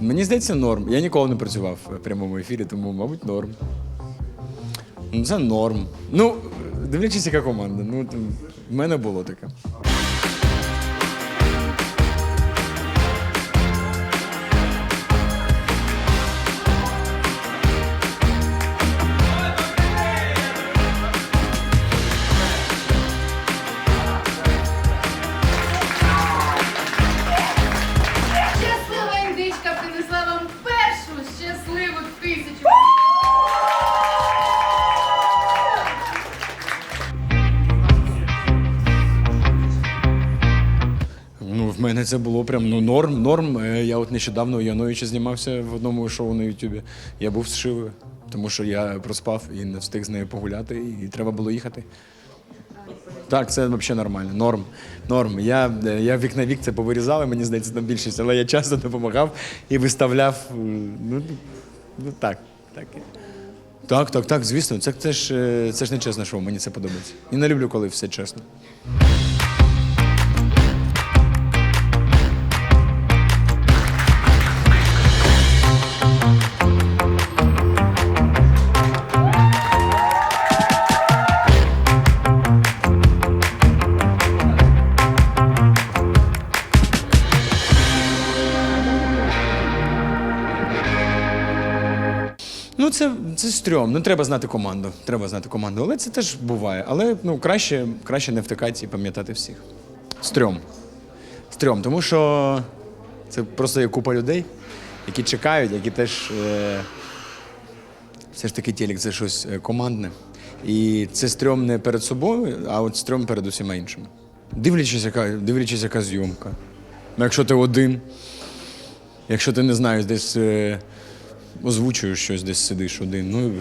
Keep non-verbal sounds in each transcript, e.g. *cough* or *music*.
Мені здається, норм. Я ніколи не працював в прямому ефірі, тому, мабуть, норм. Ну, Це норм. Ну, дивлячись, яка команда. Ну, там, в мене було таке. Це було прям ну, норм, норм. Е, Я от нещодавно у Яновича знімався в одному шоу на Ютубі. Я був з Шивою, тому що я проспав і не встиг з нею погуляти, і треба було їхати. Так, це взагалі нормально. Норм. Норм. Я, е, я вік на вік це повирізав, і мені здається, там більшість, але я часто допомагав і виставляв. е, Ну, ну так, так. Так, так, так, звісно. Це, це, ж, це ж не чесне шоу, мені це подобається. І не люблю, коли все чесно. Це, це стрьом. Ну, треба знати команду. Треба знати команду. Але це теж буває. Але ну, краще, краще не втикати і пам'ятати всіх. Стрьом. Стрьом. Тому що це просто є купа людей, які чекають, які теж. Е... Все ж таки телек це щось е, командне. І це стрьом не перед собою, а от стрьом перед усіма іншими. Дивлячись, яка, дивлячись, яка зйомка. Ну, якщо ти один, якщо ти не знаєш, десь е, озвучуєш щось, десь сидиш один, ну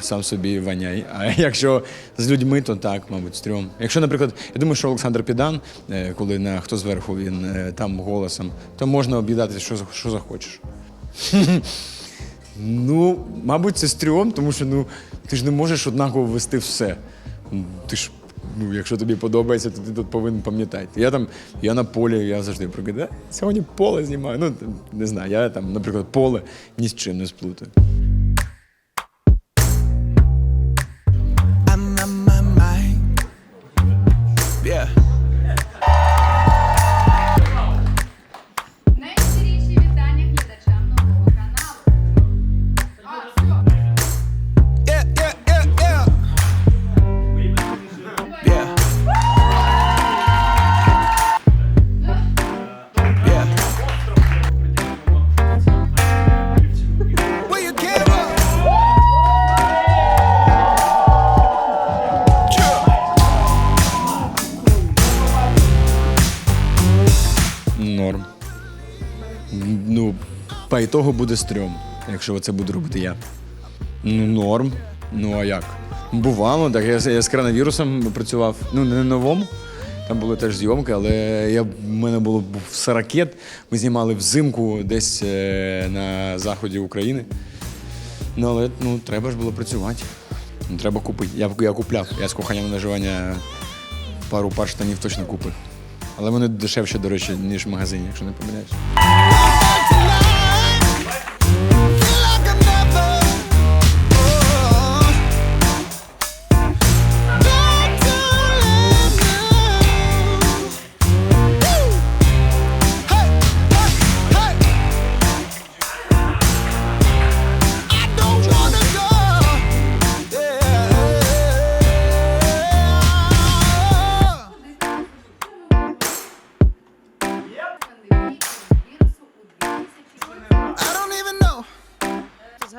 сам собі ваняй. А якщо з людьми, то так, мабуть, стрьом. Якщо, наприклад, я думаю, що Олександр Підан, е, коли на хто зверху він е, там голосом, то можна об'їдати, що, що захочеш. *laughs* Ну, мабуть, це стрьом, тому що ну, ти ж не можеш однаково вести все. Ти ж, ну, якщо тобі подобається, то ти тут повинен пам'ятати. Я там, я на полі, я завжди прокидаю. Сьогодні поле знімаю. Ну, не знаю, я там, наприклад, поле ні з чим не сплутаю. По ітогу буде стрьом, якщо це буду робити я. Ну, норм. Ну а як? Бувало, так. Я, я з коронавірусом працював. Ну, не на новому. Там були теж зйомки, але я, в мене було був сорокет. Ми знімали взимку десь е, на заході України. Ну, але ну, треба ж було працювати. Ну, треба купити. Я, я купляв. Я з коханням наживання пару пар штанів точно купив. Але вони дешевші, до речі, ніж в магазині, якщо не помиляюсь.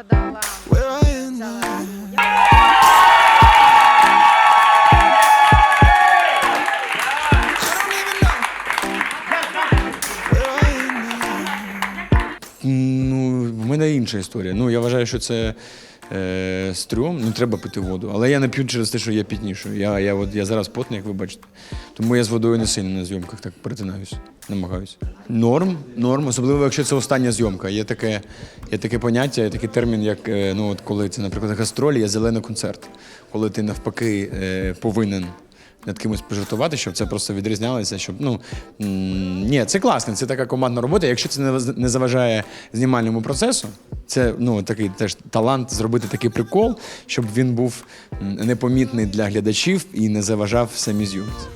Now. Ну, в мене інша історія. Ну, я вважаю, що це е, стрьом, ну треба пити воду. Але я не п'ю через те, що я пітнішую. Я, я, от, я зараз потний, як ви бачите. Тому я з водою не сильно на зйомках так перетинаюся, намагаюся. Норм, норм, особливо, якщо це остання зйомка. Є таке, є таке поняття, є такий термін, як е, ну, от коли це, наприклад, гастролі, є зелений концерт. Коли ти навпаки е, повинен над кимось пожартувати, щоб це просто відрізнялося. Щоб ну ні, це класно, це така командна робота. Якщо це не заважає знімальному процесу, це ну такий теж талант зробити такий прикол, щоб він був непомітний для глядачів і не заважав самі зйомці.